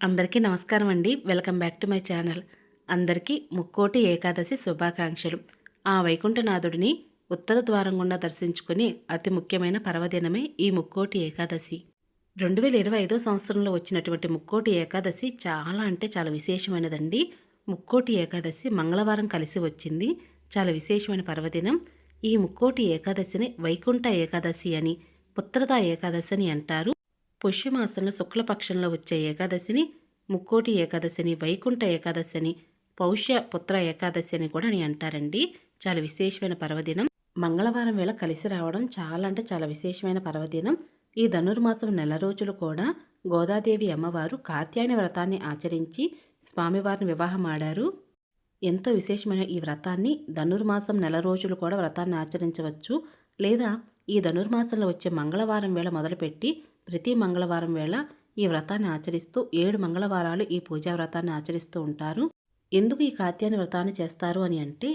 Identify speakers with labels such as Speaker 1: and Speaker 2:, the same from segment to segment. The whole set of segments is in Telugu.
Speaker 1: అందరికీ నమస్కారం అండి. Welcome back to my channel. అందరికీ ముక్కోటి ఏకాదశి శుభాకాంక్షలు. ఆ వైకుంఠనాథుడిని ఉత్తర ద్వారం గుండా దర్శించుకుని అతి ముఖ్యమైన పర్వదినమే ఈ ముక్కోటి ఏకాదశి. రెండు వేల ఇరవై ఐదో సంవత్సరంలో వచ్చినటువంటి ముక్కోటి ఏకాదశి చాలా అంటే చాలా విశేషమైనదండి. ముక్కోటి ఏకాదశి మంగళవారం కలిసి వచ్చింది. చాలా విశేషమైన పర్వదినం. ఈ ముక్కోటి ఏకాదశిని వైకుంఠ ఏకాదశి అని పుత్రదా ఏకాదశి అని అంటారు. పుష్యమాసంలో శుక్లపక్షంలో వచ్చే ఏకాదశిని ముక్కోటి ఏకాదశిని వైకుంఠ ఏకాదశిని పౌష్య పుత్ర ఏకాదశి అని కూడా అని అంటారండి. చాలా విశేషమైన పర్వదినం. మంగళవారం వేళ కలిసి రావడం చాలా అంటే చాలా విశేషమైన పర్వదినం. ఈ ధనుర్మాసం నెల రోజులు కూడా గోదాదేవి అమ్మవారు కాత్యాయన వ్రతాన్ని ఆచరించి స్వామివారిని వివాహం ఆడారు. ఎంతో విశేషమైన ఈ వ్రతాన్ని ధనుర్మాసం నెల రోజులు కూడా వ్రతాన్ని ఆచరించవచ్చు. లేదా ఈ ధనుర్మాసంలో వచ్చే మంగళవారం వేళ మొదలుపెట్టి ప్రతి మంగళవారం వేళ ఈ వ్రతాన్ని ఆచరిస్తూ ఏడు మంగళవారాలు ఈ పూజా వ్రతాన్ని ఆచరిస్తూ ఉంటారు. ఎందుకు ఈ కాత్యాని వ్రతాన్ని చేస్తారు అని అంటే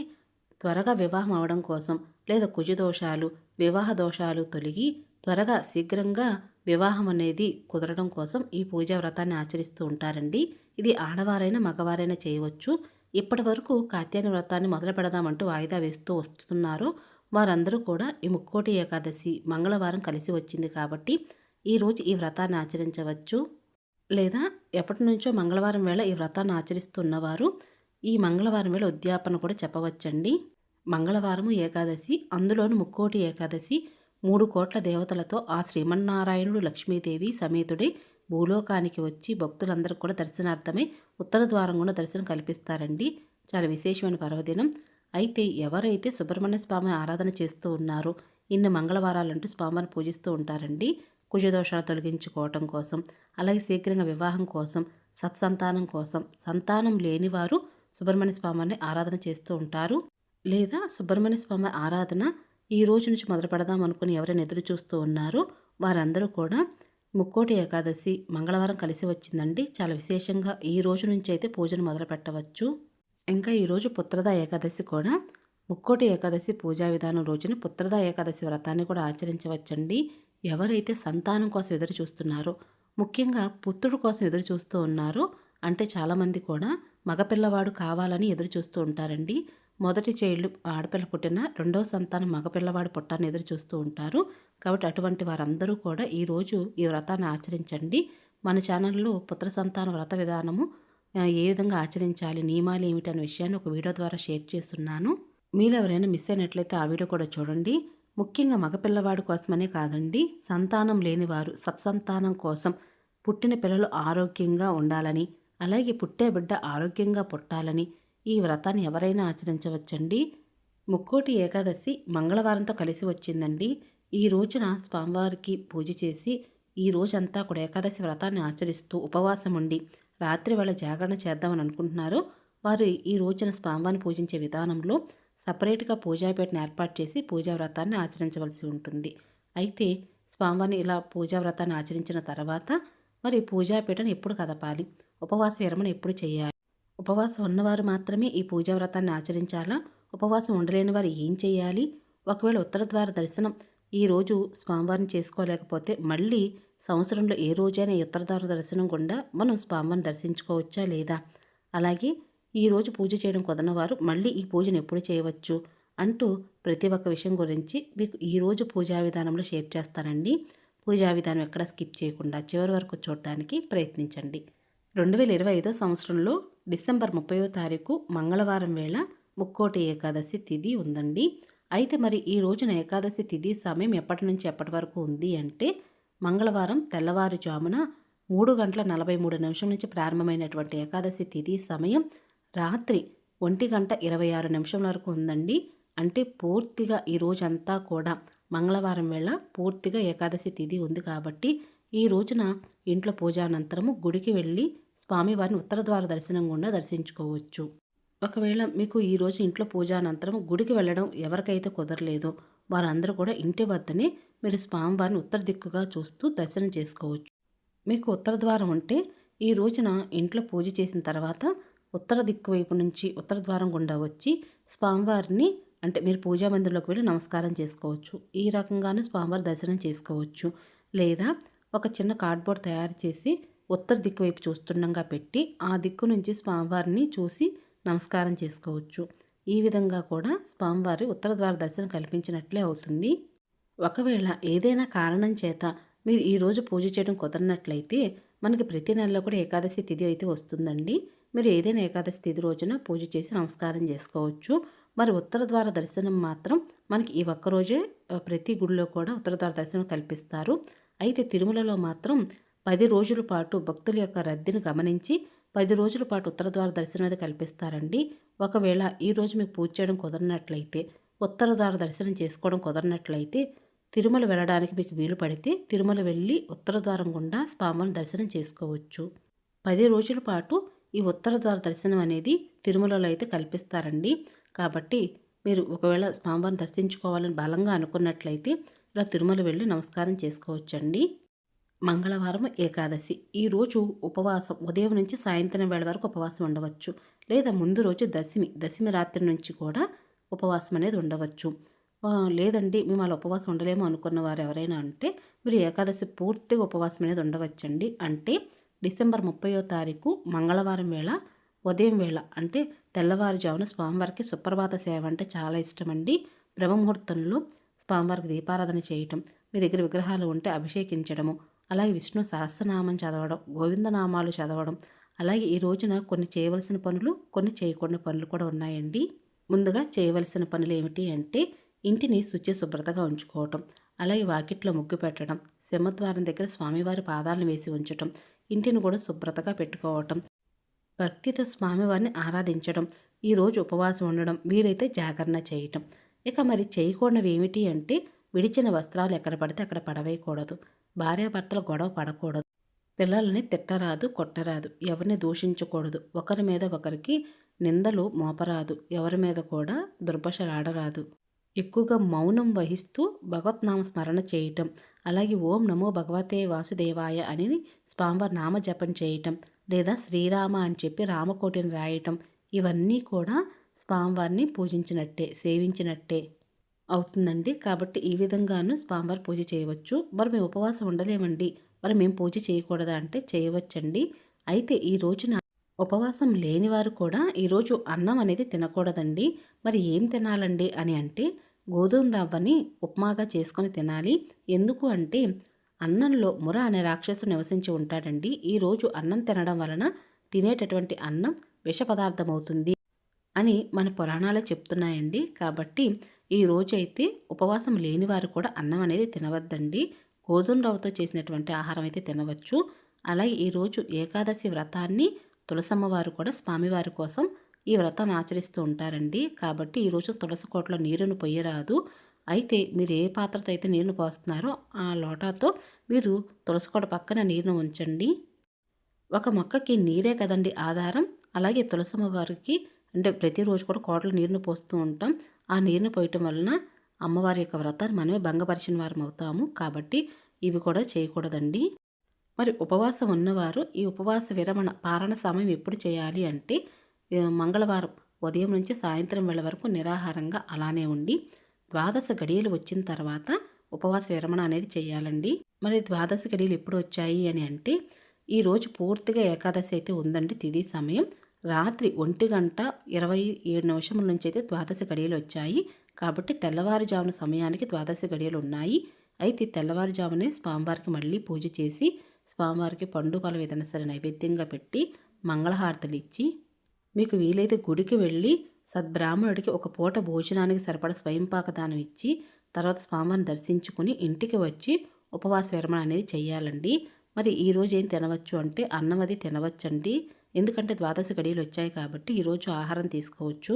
Speaker 1: త్వరగా వివాహం అవడం కోసం లేదా కుజదోషాలు వివాహ దోషాలు తొలగి త్వరగా శీఘ్రంగా వివాహం అనేది కుదరడం కోసం ఈ పూజా వ్రతాన్ని ఆచరిస్తూ ఉంటారండి. ఇది ఆడవారైనా మగవారైనా చేయవచ్చు. ఇప్పటి వరకు కాత్యాని వ్రతాన్ని మొదలు పెడదామంటూ వాయిదా వేస్తూ వస్తున్నారు. వారందరూ కూడా ఈ ముక్కోటి ఏకాదశి మంగళవారం కలిసి వచ్చింది కాబట్టి ఈరోజు ఈ వ్రతాన్ని ఆచరించవచ్చు. లేదా ఎప్పటి నుంచో మంగళవారం వేళ ఈ వ్రతాన్ని ఆచరిస్తున్నవారు ఈ మంగళవారం వేళ ఉద్యాపన కూడా చెప్పవచ్చండి. మంగళవారము ఏకాదశి అందులోను ముక్కోటి ఏకాదశి మూడు కోట్ల దేవతలతో ఆ శ్రీమన్నారాయణుడు లక్ష్మీదేవి సమేతుడే భూలోకానికి వచ్చి భక్తులందరూ కూడా దర్శనార్థమై ఉత్తర ద్వారం కూడా దర్శనం కల్పిస్తారండి. చాలా విశేషమైన పర్వదినం. అయితే ఎవరైతే సుబ్రహ్మణ్య స్వామి ఆరాధన చేస్తూ ఉన్నారో ఇన్ని మంగళవారాలంటూ స్వామిని పూజిస్తూ ఉంటారండి. కుజదోషాలు తొలగించుకోవటం కోసం అలాగే శీఘ్రంగా వివాహం కోసం సత్సంతానం కోసం సంతానం లేనివారు సుబ్రహ్మణ్య స్వామిని ఆరాధన చేస్తూ ఉంటారు. లేదా సుబ్రహ్మణ్య స్వామి ఆరాధన ఈ రోజు నుంచి మొదలు పెడదాం అనుకుని ఎవరైనా ఎదురు చూస్తూ ఉన్నారో వారందరూ కూడా ముక్కోటి ఏకాదశి మంగళవారం కలిసి వచ్చిందండి. చాలా విశేషంగా ఈ రోజు నుంచి అయితే పూజను మొదలు పెట్టవచ్చు. ఇంకా ఈరోజు పుత్రద ఏకాదశి కూడా ముక్కోటి ఏకాదశి పూజా విధానం రోజున పుత్రద ఏకాదశి వ్రతాన్ని కూడా ఆచరించవచ్చండి. ఎవరైతే సంతానం కోసం ఎదురు చూస్తున్నారో ముఖ్యంగా పుత్రుడు కోసం ఎదురు చూస్తూ ఉన్నారో అంటే చాలామంది కూడా మగపిల్లవాడు కావాలని ఎదురు చూస్తూ ఉంటారండి. మొదటి చైల్డ్ ఆడపిల్ల పుట్టిన రెండో సంతానం మగపిల్లవాడు పుట్టాన్ని ఎదురు చూస్తూ ఉంటారు. కాబట్టి అటువంటి వారందరూ కూడా ఈరోజు ఈ వ్రతాన్ని ఆచరించండి. మన ఛానల్లో పుత్ర సంతాన వ్రత విధానము ఏ విధంగా ఆచరించాలి నియమాలు ఏమిటనే విషయాన్ని ఒక వీడియో ద్వారా షేర్ చేస్తున్నాను. మీరు ఎవరైనా మిస్ అయినట్లయితే ఆ వీడియో కూడా చూడండి. ముఖ్యంగా మగపిల్లవాడి కోసమనే కాదండి సంతానం లేనివారు సత్సంతానం కోసం పుట్టిన పిల్లలు ఆరోగ్యంగా ఉండాలని అలాగే పుట్టే బిడ్డ ఆరోగ్యంగా పుట్టాలని ఈ వ్రతాన్ని ఎవరైనా ఆచరించవచ్చండి. ముక్కోటి ఏకాదశి మంగళవారంతో కలిసి వచ్చిందండి. ఈ రోజున స్వామివారికి పూజ చేసి ఈ రోజంతా కూడా ఏకాదశి వ్రతాన్ని ఆచరిస్తూ ఉపవాసం ఉండి రాత్రి వేళ జాగరణ చేద్దామని అనుకుంటున్నారు. వారు ఈ రోజున స్వామివారిని పూజించే విధానంలో సపరేట్గా పూజాపేటను ఏర్పాటు చేసి పూజా వ్రతాన్ని ఆచరించవలసి ఉంటుంది. అయితే స్వామివారిని ఇలా పూజా వ్రతాన్ని ఆచరించిన తర్వాత మరి పూజాపీఠను ఎప్పుడు కదపాలి? ఉపవాస విరమణ ఎప్పుడు చేయాలి? ఉపవాసం ఉన్నవారు మాత్రమే ఈ పూజా వ్రతాన్ని ఆచరించాలా? ఉపవాసం ఉండలేని వారు ఏం చేయాలి? ఒకవేళ ఉత్తర ద్వార దర్శనం ఈరోజు స్వామివారిని చేసుకోలేకపోతే మళ్ళీ సంవత్సరంలో ఏ రోజైనా ఈ ఉత్తర ద్వార దర్శనం గుండా మనం స్వామివారిని దర్శించుకోవచ్చా లేదా? అలాగే ఈరోజు పూజ చేయడం కుదరనివారు మళ్ళీ ఈ పూజను ఎప్పుడు చేయవచ్చు? అంటూ ప్రతి ఒక్క విషయం గురించి మీకు ఈరోజు పూజా విధానంలో షేర్ చేస్తానండి. పూజా విధానం ఎక్కడ స్కిప్ చేయకుండా చివరి వరకు చూడటానికి ప్రయత్నించండి. రెండు వేల ఇరవై ఐదో సంవత్సరంలో డిసెంబర్ ముప్పయో తారీఖు మంగళవారం వేళ ముక్కోటి ఏకాదశి తిథి ఉందండి. అయితే మరి ఈ రోజున ఏకాదశి తిథి సమయం ఎప్పటి నుంచి ఎప్పటి వరకు ఉంది అంటే మంగళవారం తెల్లవారుజామున మూడు గంటల నలభై మూడు నిమిషం నుంచి ప్రారంభమైనటువంటి ఏకాదశి తిథి సమయం రాత్రి ఒంటి గంట ఇరవై ఆరు నిమిషం వరకు ఉందండి. అంటే పూర్తిగా ఈ రోజంతా కూడా మంగళవారం వేళ పూర్తిగా ఏకాదశి తిథి ఉంది కాబట్టి ఈ రోజున ఇంట్లో పూజానంతరము గుడికి వెళ్ళి స్వామివారిని ఉత్తర ద్వార దర్శనం గుండా దర్శించుకోవచ్చు. ఒకవేళ మీకు ఈరోజు ఇంట్లో పూజానంతరం గుడికి వెళ్ళడం ఎవరికైతే కుదరలేదో వారందరూ కూడా ఇంటి వద్దనే మీరు స్వామివారిని ఉత్తర దిక్కుగా చూస్తూ దర్శనం చేసుకోవచ్చు. మీకు ఉత్తర ద్వారం ఉంటే ఈ రోజున ఇంట్లో పూజ చేసిన తర్వాత ఉత్తర దిక్కు వైపు నుంచి ఉత్తర ద్వారం గుండా వచ్చి స్వామివారిని అంటే మీరు పూజా మందిరంలోకి వెళ్ళి నమస్కారం చేసుకోవచ్చు. ఈ రకంగానూ స్వామివారి దర్శనం చేసుకోవచ్చు. లేదా ఒక చిన్న కార్డ్బోర్డ్ తయారు చేసి ఉత్తర దిక్కు వైపు చూస్తుండగా పెట్టి ఆ దిక్కు నుంచి స్వామివారిని చూసి నమస్కారం చేసుకోవచ్చు. ఈ విధంగా కూడా స్వామివారి ఉత్తర ద్వార దర్శనం కల్పించినట్లే అవుతుంది. ఒకవేళ ఏదైనా కారణం చేత మీరు ఈరోజు పూజ చేయడం కుదరనట్లయితే మనకి ప్రతి నెలలో కూడా ఏకాదశి తిథి అయితే వస్తుందండి. మీరు ఏదైనా ఏకాదశి తిథి రోజున పూజ చేసి నమస్కారం చేసుకోవచ్చు. మరి ఉత్తర ద్వార దర్శనం మాత్రం మనకి ఈ ఒక్కరోజే ప్రతి గుడిలో కూడా ఉత్తర ద్వార దర్శనం కల్పిస్తారు. అయితే తిరుమలలో మాత్రం పది రోజుల పాటు భక్తుల యొక్క రద్దీని గమనించి పది రోజుల పాటు ఉత్తర ద్వార దర్శనం అయితే కల్పిస్తారండి. ఒకవేళ ఈరోజు మీకు పూజ చేయడం కుదరనట్లయితే ఉత్తర ద్వార దర్శనం చేసుకోవడం కుదరనట్లయితే తిరుమల వెళ్ళడానికి మీకు వీలు పడితే తిరుమల వెళ్ళి ఉత్తర ద్వారం గుండా స్వామిని దర్శనం చేసుకోవచ్చు. పది రోజుల పాటు ఈ ఉత్తర ద్వార దర్శనం అనేది తిరుమలలో అయితే కల్పిస్తారండి. కాబట్టి మీరు ఒకవేళ స్వామివారిని దర్శించుకోవాలని బలంగా అనుకున్నట్లయితే ఇలా తిరుమల వెళ్ళి నమస్కారం చేసుకోవచ్చండి. మంగళవారం ఏకాదశి. ఈరోజు ఉపవాసం ఉదయం నుంచి సాయంత్రం వేళ వరకు ఉపవాసం ఉండవచ్చు. లేదా ముందు రోజు దశమి దశమి రాత్రి నుంచి కూడా ఉపవాసం అనేది ఉండవచ్చు. లేదండి మేము అలా ఉపవాసం ఉండలేము అనుకున్న వారు ఎవరైనా అంటే మీరు ఏకాదశి పూర్తిగా ఉపవాసం అనేది ఉండవచ్చండి. అంటే డిసెంబర్ ముప్పయో తారీఖు మంగళవారం వేళ ఉదయం వేళ అంటే తెల్లవారుజామున స్వామివారికి సుప్రభాత సేవ అంటే చాలా ఇష్టం అండి బ్రహ్మముహూర్తంలో స్వామివారికి దీపారాధన చేయటం మీ దగ్గర విగ్రహాలు ఉంటే అభిషేకించడము అలాగే విష్ణు సహస్రనామం చదవడం గోవిందనామాలు చదవడం అలాగే ఈ రోజున కొన్ని చేయవలసిన పనులు కొన్ని చేయకూడని పనులు కూడా ఉన్నాయండి. ముందుగా చేయవలసిన పనులు ఏమిటి అంటే ఇంటిని శుచి శుభ్రతగా ఉంచుకోవటం అలాగే వాకిట్లో ముగ్గు పెట్టడం సింహద్వారం దగ్గర స్వామివారి పాదాలను వేసి ఉంచటం ఇంటిని కూడా శుభ్రతగా పెట్టుకోవటం భక్తితో స్వామివారిని ఆరాధించడం ఈరోజు ఉపవాసం ఉండడం వీరైతే జాగరణ చేయటం. ఇక మరి చేయకూడనివి ఏమిటి అంటే విడిచిన వస్త్రాలు ఎక్కడ పడితే అక్కడ పడవేయకూడదు. భార్యాభర్తలు గొడవ పడకూడదు. పిల్లల్ని తిట్టరాదు కొట్టరాదు. ఎవరిని దూషించకూడదు. ఒకరి మీద ఒకరికి నిందలు మోపరాదు. ఎవరి మీద కూడా దుర్భషలాడరాదు. ఎక్కువగా మౌనం వహిస్తూ భగవత్నామ స్మరణ చేయటం. అలాగే ఓం నమో భగవతే వాసుదేవాయ అని స్వామివారి నామజపం చేయటం లేదా శ్రీరామ అని చెప్పి రామకోటిని రాయటం ఇవన్నీ కూడా స్వామివారిని పూజించినట్టే సేవించినట్టే అవుతుందండి. కాబట్టి ఈ విధంగాను స్వామివారి పూజ చేయవచ్చు. మరి మేము ఉపవాసం ఉండలేమండి. మరి మేము పూజ చేయకూడదా అంటే చేయవచ్చండి. అయితే ఈ రోజున ఉపవాసం లేనివారు కూడా ఈరోజు అన్నం అనేది తినకూడదండి. మరి ఏం తినాలండి అని అంటే గోధుమ రవ్వని ఉప్మాగా చేసుకొని తినాలి. ఎందుకు అంటే అన్నంలో ముర అనే రాక్షసుడు నివసించి ఉంటాడండి. ఈరోజు అన్నం తినడం వలన తినేటటువంటి అన్నం విష పదార్థమవుతుంది అని మన పురాణాలు చెప్తున్నాయండి. కాబట్టి ఈ రోజైతే అయితే ఉపవాసం లేని వారు కూడా అన్నం అనేది తినవద్దండి. గోధుమ రవ్వతో చేసినటువంటి ఆహారం అయితే తినవచ్చు. అలాగే ఈరోజు ఏకాదశి వ్రతాన్ని తులసమ్మవారు కూడా స్వామివారి కోసం ఈ వ్రతాన్ని ఆచరిస్తూ ఉంటారండి. కాబట్టి ఈరోజు తులసి కోటలో నీరును పొయ్యరాదు. అయితే మీరు ఏ పాత్రతో అయితే నీరును పోస్తున్నారో ఆ లోటాతో మీరు తులసి కోట పక్కన నీరును ఉంచండి. ఒక మొక్కకి నీరే కదండి ఆధారం. అలాగే తులసమ్మ వారికి అంటే ప్రతిరోజు కూడా కోటలో నీరును పోస్తూ ఉంటాం. ఆ నీరును పోయటం వలన అమ్మవారి యొక్క వ్రతాన్ని మనమే భంగపరిచిన వారం అవుతాము. కాబట్టి ఇవి కూడా చేయకూడదండి. మరి ఉపవాసం ఉన్నవారు ఈ ఉపవాస విరమణ పారణ సమయం ఎప్పుడు చేయాలి అంటే మంగళవారం ఉదయం నుంచి సాయంత్రం వేళ వరకు నిరాహారంగా అలానే ఉండి ద్వాదశ గడియలు వచ్చిన తర్వాత ఉపవాస విరమణ అనేది చేయాలండి. మరి ద్వాదశ గడియలు ఎప్పుడు వచ్చాయి అని అంటే ఈరోజు పూర్తిగా ఏకాదశి అయితే ఉందండి తిది సమయం. రాత్రి ఒంటి గంట ఇరవై ఏడు నిమిషముల నుంచి అయితే ద్వాదశ గడియలు వచ్చాయి. కాబట్టి తెల్లవారుజామున సమయానికి ద్వాదశ గడియలు ఉన్నాయి. అయితే తెల్లవారుజామునే స్వామివారికి మళ్ళీ పూజ చేసి స్వామివారికి పండు విధాన ఏదైనా సరే నైవేద్యంగా పెట్టి మంగళహారతలు ఇచ్చి మీకు వీలైతే గుడికి వెళ్ళి సద్బ్రాహ్మణుడికి ఒక పూట భోజనానికి సరిపడ స్వయంపాక దానం ఇచ్చి తర్వాత స్వామిని దర్శించుకుని ఇంటికి వచ్చి ఉపవాస విరమణ అనేది చేయాలండి మరి ఈరోజు ఏం తినవచ్చు అంటే అన్నం అది తినవచ్చండి. ఎందుకంటే ద్వాదశి గడియలు వచ్చాయి కాబట్టి ఈరోజు ఆహారం తీసుకోవచ్చు.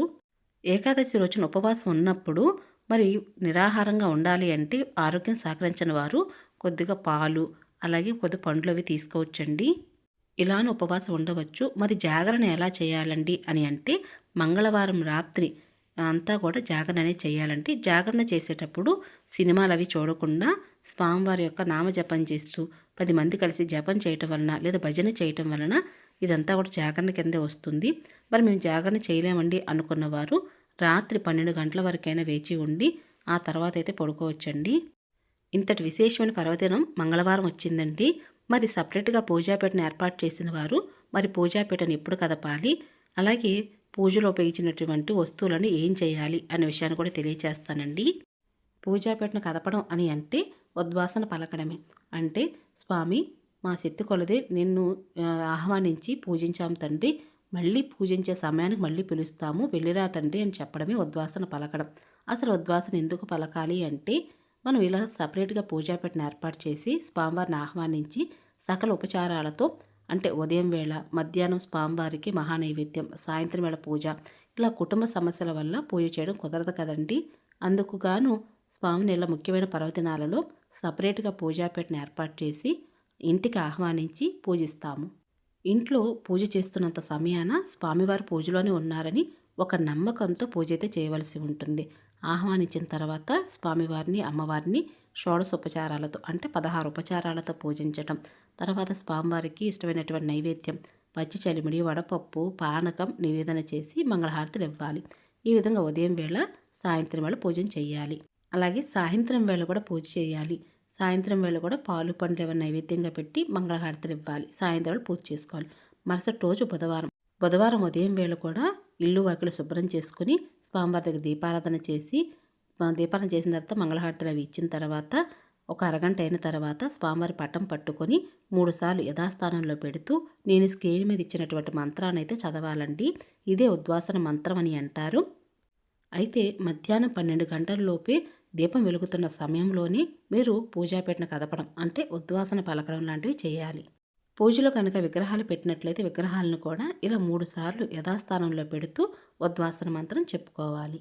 Speaker 1: ఏకాదశి రోజున ఉపవాసం ఉన్నప్పుడు మరి నిరాహారంగా ఉండాలి అంటే ఆరోగ్యం సహకరించిన వారు కొద్దిగా పాలు అలాగే కొద్ది పండ్లు అవి తీసుకోవచ్చండి. ఇలానే ఉపవాసం ఉండవచ్చు. మరి జాగరణ ఎలా చేయాలండి అని అంటే మంగళవారం రాత్రి అంతా కూడా జాగరణ అనేది చేయాలంటే జాగరణ చేసేటప్పుడు సినిమాలు అవి చూడకుండా స్వామివారి యొక్క నామ జపం చేస్తూ పది మంది కలిసి జపం చేయటం వలన లేదా భజన చేయటం వలన ఇదంతా కూడా జాగరణ కిందే వస్తుంది. మరి మేము జాగరణ చేయలేమండి అనుకున్నవారు రాత్రి పన్నెండు గంటల వరకైనా వేచి ఉండి ఆ తర్వాత అయితే పడుకోవచ్చండి. ఇంతటి విశేషమైన పర్వదినం మంగళవారం వచ్చిందండి. మరి సపరేట్గా పూజాపేటను ఏర్పాటు చేసిన వారు మరి పూజాపేటను ఎప్పుడు కదపాలి? అలాగే పూజలో ఉపయోగించినటువంటి వస్తువులను ఏం చేయాలి అనే విషయాన్ని కూడా తెలియచేస్తానండి. పూజాపేటను కదపడం అని అంటే ఉద్వాసన పలకడమే. అంటే స్వామి మా శక్తి కొలదే నిన్ను ఆహ్వానించి పూజించాము తండ్రి. మళ్ళీ పూజించే సమయానికి మళ్ళీ పిలుస్తాము. వెళ్ళిరా తండ్రి అని చెప్పడమే ఉద్వాసన పలకడం. అసలు ఉద్వాసన ఎందుకు పలకాలి అంటే మనం ఇలా సపరేట్గా పూజాపేటను ఏర్పాటు చేసి స్వామివారిని ఆహ్వానించి సకల ఉపచారాలతో అంటే ఉదయం వేళ మధ్యాహ్నం స్వామివారికి మహానైవేద్యం సాయంత్రం వేళ పూజ. ఇలా కుటుంబ సమస్యల వల్ల పూజ చేయడం కుదరదు కదండి. అందుకు గాను స్వామిని ఇలా ముఖ్యమైన పర్వదినాలలో సపరేట్గా పూజాపేటను ఏర్పాటు చేసి ఇంటికి ఆహ్వానించి పూజిస్తాము. ఇంట్లో పూజ చేస్తున్నంత సమయాన స్వామివారు పూజలోనే ఉన్నారని ఒక నమ్మకంతో పూజ అయితే చేయవలసి ఉంటుంది. ఆహ్వానించిన తర్వాత స్వామివారిని అమ్మవారిని షోడశ ఉపచారాలతో అంటే పదహారు ఉపచారాలతో పూజించటం. తర్వాత స్వామివారికి ఇష్టమైనటువంటి నైవేద్యం పచ్చి చలిమిడి వడపప్పు పానకం నివేదన చేసి మంగళహారతులు ఇవ్వాలి. ఈ విధంగా ఉదయం వేళ సాయంత్రం వేళ పూజను చేయాలి. అలాగే సాయంత్రం వేళ కూడా పూజ చేయాలి. సాయంత్రం వేళ కూడా పాలు పండ్లు ఏమైనా నైవేద్యంగా పెట్టి మంగళహారతులు ఇవ్వాలి. సాయంత్రం వేళ పూజ చేసుకోవాలి. మరుసటి రోజు బుధవారం. బుధవారం ఉదయం వేళ కూడా ఇల్లు వాకిలు శుభ్రం చేసుకుని స్వామివారి దగ్గర దీపారాధన చేసి దీపారాధన చేసిన తర్వాత మంగళహారతులు అవి ఇచ్చిన తర్వాత ఒక అరగంట అయిన తర్వాత స్వామివారి పట్టం పట్టుకొని మూడుసార్లు యథాస్థానంలో పెడుతూ నేను స్క్రీన్ మీద ఇచ్చినటువంటి మంత్రాన్ని అయితే చదవాలండి. ఇదే ఉద్వాసన మంత్రం అని అంటారు. అయితే మధ్యాహ్నం పన్నెండు గంటల లోపే దీపం వెలుగుతున్న సమయంలోనే మీరు పూజాపేటను కదపడం అంటే ఉద్వాసన పలకడం లాంటివి చేయాలి. పూజలో కనుక విగ్రహాలు పెట్టినట్లయితే విగ్రహాలను కూడా ఇలా మూడు సార్లు యథాస్థానంలో పెడుతూ ఉద్వాసన మంత్రం చెప్పుకోవాలి.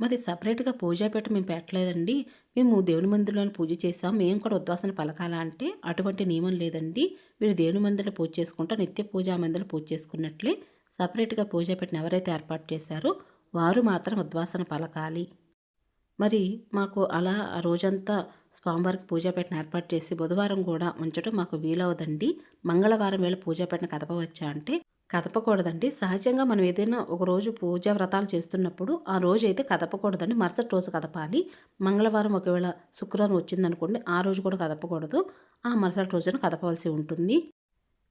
Speaker 1: మరి సపరేట్గా పూజాపేట మేము పెట్టలేదండి. మేము దేవుని మందిరంలో పూజ చేసాం మేము కూడా ఉద్వాసన పలకాలా అంటే అటువంటి నియమం లేదండి. మీరు దేవుని మందిరంలో పూజ చేసుకుంటా నిత్య పూజా మందిరంలో పూజ చేసుకున్నట్లే సపరేట్గా పూజాపేటను ఎవరైతే ఏర్పాటు చేశారో వారు మాత్రం ఉద్వాసన పలకాలి. మరి మాకు అలా ఆ రోజంతా స్వామివారికి పూజాపేటను ఏర్పాటు చేసి బుధవారం కూడా ఉంచడం మాకు వీలవదండి మంగళవారం వేళ పూజాపీఠను కదపవచ్చా అంటే కదపకూడదండి. సహజంగా మనం ఏదైనా ఒక రోజు పూజా వ్రతాలు చేస్తున్నప్పుడు ఆ రోజు అయితే కదపకూడదండి. మరుసటి రోజు కదపాలి. మంగళవారం ఒకవేళ శుక్రవారం వచ్చిందనుకోండి ఆ రోజు కూడా కదపకూడదు. ఆ మరుసటి రోజున కదపవలసి ఉంటుంది.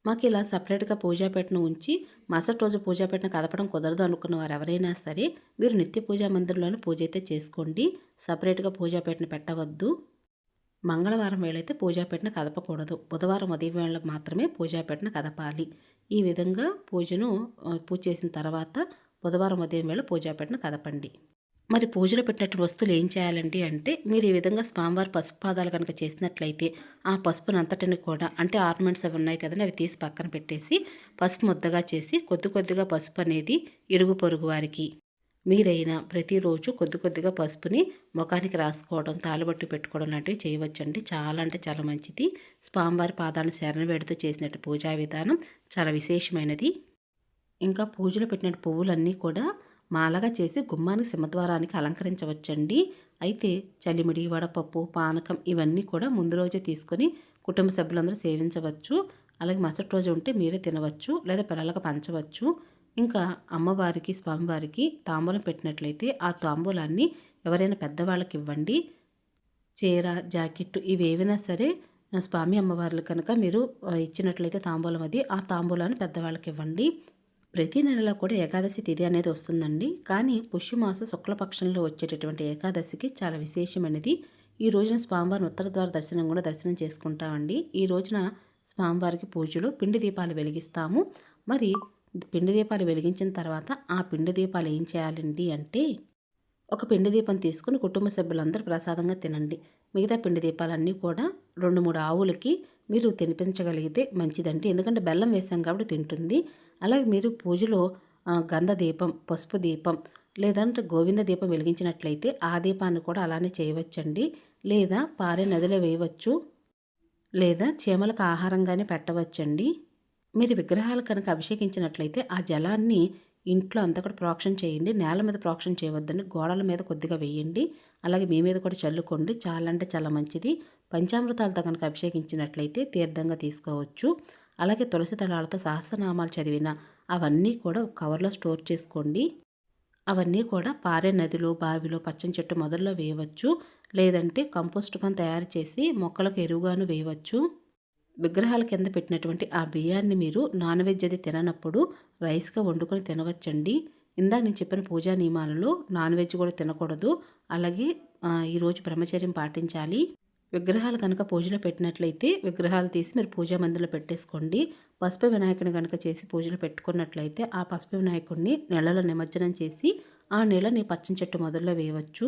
Speaker 1: మాకు ఇలా సపరేట్గా పూజాపేటను ఉంచి మరుసటి రోజు పూజాపేటను కదపడం కుదరదు అనుకున్న వారు ఎవరైనా సరే మీరు నిత్య పూజా మందిరంలోనే పూజ అయితే చేసుకోండి. సపరేట్గా పూజాపేటను పెట్టవద్దు. మంగళవారం వేళైతే పూజాపీఠను కదపకూడదు. బుధవారం ఉదయం వేళ మాత్రమే పూజాపీఠను కదపాలి. ఈ విధంగా పూజను పూజ చేసిన తర్వాత బుధవారం ఉదయం వేళ పూజాపీఠను కదపండి. మరి పూజలో పెట్టినటువంటి వస్తువులు ఏం చేయాలండి అంటే మీరు ఈ విధంగా స్వామివారి పసుపు పాదాలు కనుక చేసినట్లయితే ఆ పసుపును అంతటిని కూడా అంటే ఆర్నమెంట్స్ అవి ఉన్నాయి కదండి అవి తీసి పక్కన పెట్టేసి పసుపు ముద్దగా చేసి కొద్ది కొద్దిగా పసుపు అనేది ఇరుగు పొరుగు వారికి మీరైనా ప్రతిరోజు కొద్ది కొద్దిగా పసుపుని ముఖానికి రాసుకోవడం తాలుబట్టు పెట్టుకోవడం లాంటివి చేయవచ్చండి. చాలా అంటే చాలా మంచిది. స్వామివారి పాదాలను శరణ వేడుతూ చేసినట్టు పూజా విధానం చాలా విశేషమైనది. ఇంకా పూజలో పెట్టిన పువ్వులన్నీ కూడా మాలగా చేసి గుమ్మానికి సింహద్వారానికి అలంకరించవచ్చండి. అయితే చలిమిడి వడపప్పు పానకం ఇవన్నీ కూడా ముందు రోజే తీసుకొని కుటుంబ సభ్యులందరూ సేవించవచ్చు. అలాగే మరుసటి రోజు ఉంటే మీరే తినవచ్చు. లేదా పిల్లలకు పంచవచ్చు. ఇంకా అమ్మవారికి స్వామివారికి తాంబూలం పెట్టినట్లయితే ఆ తాంబూలాన్ని ఎవరైనా పెద్దవాళ్ళకి ఇవ్వండి. చీర జాకెట్టు ఇవి ఏవైనా సరే స్వామి అమ్మవార్లు కనుక మీరు ఇచ్చినట్లయితే తాంబూలం అది ఆ తాంబూలాన్ని పెద్దవాళ్ళకి ఇవ్వండి. ప్రతి నెలలో కూడా ఏకాదశి తిథి అనేది వస్తుందండి. కానీ పుష్యమాస శుక్లపక్షంలో వచ్చేటటువంటి ఏకాదశికి చాలా విశేషమైనది. ఈ రోజున స్వామివారిని ఉత్తర ద్వార దర్శనం కూడా దర్శనం చేసుకుంటామండి. ఈ రోజున స్వామివారికి పూజలు పిండి దీపాలు వెలిగిస్తాము. మరి పిండి దీపాలు వెలిగించిన తర్వాత ఆ పిండి దీపాలు ఏం చేయాలండి అంటే ఒక పిండి దీపం తీసుకుని కుటుంబ సభ్యులందరూ ప్రసాదంగా తినండి. మిగతా పిండి దీపాలన్నీ కూడా రెండు మూడు ఆవులకి మీరు తినిపించగలిగితే మంచిదండి. ఎందుకంటే బెల్లం వేసాం కాబట్టి తింటుంది. అలాగే మీరు పూజలో గంధ దీపం పసుపు దీపం లేదంటే గోవింద దీపం వెలిగించినట్లయితే ఆ దీపాన్ని కూడా అలానే చేయవచ్చండి. లేదా పారే నదిలో వేయవచ్చు. లేదా చీమలకు ఆహారంగానే పెట్టవచ్చండి. మీరు విగ్రహాలు కనుక అభిషేకించినట్లయితే ఆ జలాన్ని ఇంట్లో అంతా కూడా ప్రోక్షణ చేయండి. నేల మీద ప్రోక్షణ చేయవద్దండి. గోడల మీద కొద్దిగా వేయండి. అలాగే మీ మీద కూడా చల్లుకోండి. చాలా అంటే చాలా మంచిది. పంచామృతాలతో కనుక అభిషేకించినట్లయితే తీర్థంగా తీసుకోవచ్చు. అలాగే తులసి దళాలతో సహస్రనామాలు చదివిన అవన్నీ కూడా ఒక కవర్లో స్టోర్ చేసుకోండి. అవన్నీ కూడా పారే నదిలో బావిలో పచ్చని చెట్టు మొదల్లో వేయవచ్చు. లేదంటే కంపోస్ట్ కానీ తయారు చేసి మొక్కలకు ఎరువుగాను వేయవచ్చు. విగ్రహాల కింద పెట్టినటువంటి ఆ బియ్యాన్ని మీరు నాన్ వెజ్ అది తిననప్పుడు రైస్గా వండుకొని తినవచ్చండి. ఇందాక నేను చెప్పిన పూజా నియమాలలో నాన్ వెజ్ కూడా తినకూడదు. అలాగే ఈరోజు బ్రహ్మచర్యం పాటించాలి. విగ్రహాలు కనుక పూజలో పెట్టినట్లయితే విగ్రహాలు తీసి మీరు పూజా మందిలో పెట్టేసుకోండి. పసుపు వినాయకుని కనుక చేసి పూజలో పెట్టుకున్నట్లయితే ఆ పసుపు వినాయకుడిని నెలలో నిమజ్జనం చేసి ఆ నెలని పచ్చని చెట్టు మొదల్లో వేయవచ్చు.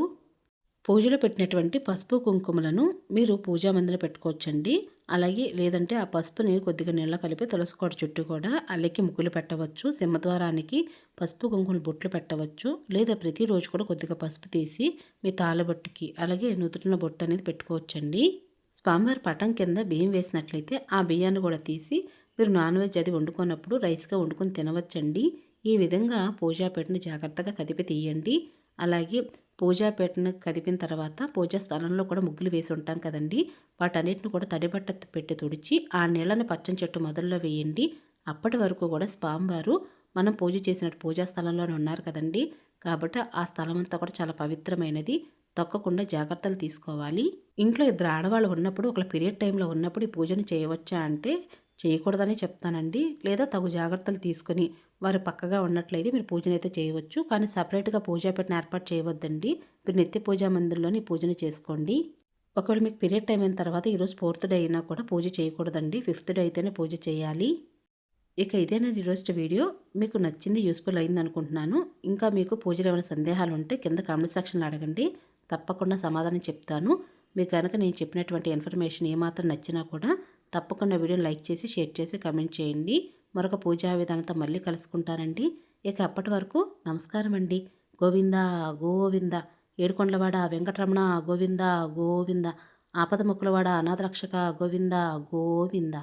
Speaker 1: పూజలో పెట్టినటువంటి పసుపు కుంకుమలను మీరు పూజా మందిలో పెట్టుకోవచ్చండి. అలాగే లేదంటే ఆ పసుపుని కొద్దిగా నీళ్ళ కలిపి తులసికోట చుట్టూ కూడా అల్లెకి ముగ్గులు పెట్టవచ్చు. సింహద్వారానికి పసుపు కుంకుమలు బొట్లు పెట్టవచ్చు. లేదా ప్రతిరోజు కూడా కొద్దిగా పసుపు తీసి మీ తాళబొట్టుకి అలాగే నుదుటిన బొట్టు అనేది పెట్టుకోవచ్చండి. స్వామివారి పటం కింద బియ్యం వేసినట్లయితే ఆ బియ్యాన్ని కూడా తీసి మీరు నాన్ వెజ్ అది వండుకున్నప్పుడు రైస్గా వండుకొని తినవచ్చండి. ఈ విధంగా పూజాపేటను జాగ్రత్తగా కదిపి తీయండి. అలాగే పూజాపేటను కదిపిన తర్వాత పూజా స్థలంలో కూడా ముగ్గులు వేసి ఉంటాం కదండి. వాటన్నిటిని కూడా తడిబట్ట పెట్టి తుడిచి ఆ నీళ్ళని పచ్చని చెట్టు మొదల్లో వేయండి. అప్పటి వరకు కూడా స్వామివారు మనం పూజ చేసినట్టు పూజా స్థలంలోనే ఉన్నారు కదండి. కాబట్టి ఆ స్థలం అంతా కూడా చాలా పవిత్రమైనది. తొక్కకుండా జాగ్రత్తలు తీసుకోవాలి. ఇంట్లో ఇద్దరు ఆడవాళ్ళు ఉన్నప్పుడు ఒక పీరియడ్ టైంలో ఉన్నప్పుడు ఈ పూజను చేయవచ్చా అంటే చేయకూడదని చెప్తానండి. లేదా తగు జాగ్రత్తలు తీసుకొని వారు పక్కగా ఉన్నట్లయితే మీరు పూజనైతే అయితే చేయవచ్చు. కానీ సపరేట్గా పూజా పెట్టిన ఏర్పాటు చేయవద్దండి. మీరు నిత్య పూజా మందిరంలోని పూజను చేసుకోండి. ఒకవేళ మీకు పీరియడ్ టైం అయిన తర్వాత ఈరోజు ఫోర్త్ డే అయినా కూడా పూజ చేయకూడదండి. ఫిఫ్త్ డే అయితేనే పూజ చేయాలి. ఇక ఇదేనండి ఈరోజు వీడియో. మీకు నచ్చింది యూస్ఫుల్ అయింది అనుకుంటున్నాను. ఇంకా మీకు పూజలు ఏమైనా సందేహాలు ఉంటే కింద కామెంట్ సెక్షన్లో అడగండి. తప్పకుండా సమాధానం చెప్తాను. మీకు కనుక నేను చెప్పినటువంటి ఇన్ఫర్మేషన్ ఏమాత్రం నచ్చినా కూడా తప్పకుండా వీడియోని లైక్ చేసి షేర్ చేసి కమెంట్ చేయండి. మరొక పూజా విధానంతో మళ్ళీ కలుసుకుంటానండి. ఇక అప్పటి వరకు నమస్కారం అండి. గోవింద గోవింద. ఏడుకొండలవాడ వెంకటరమణ గోవింద గోవింద. ఆపద మొక్కులవాడ అనాథరక్షక గోవింద గోవింద.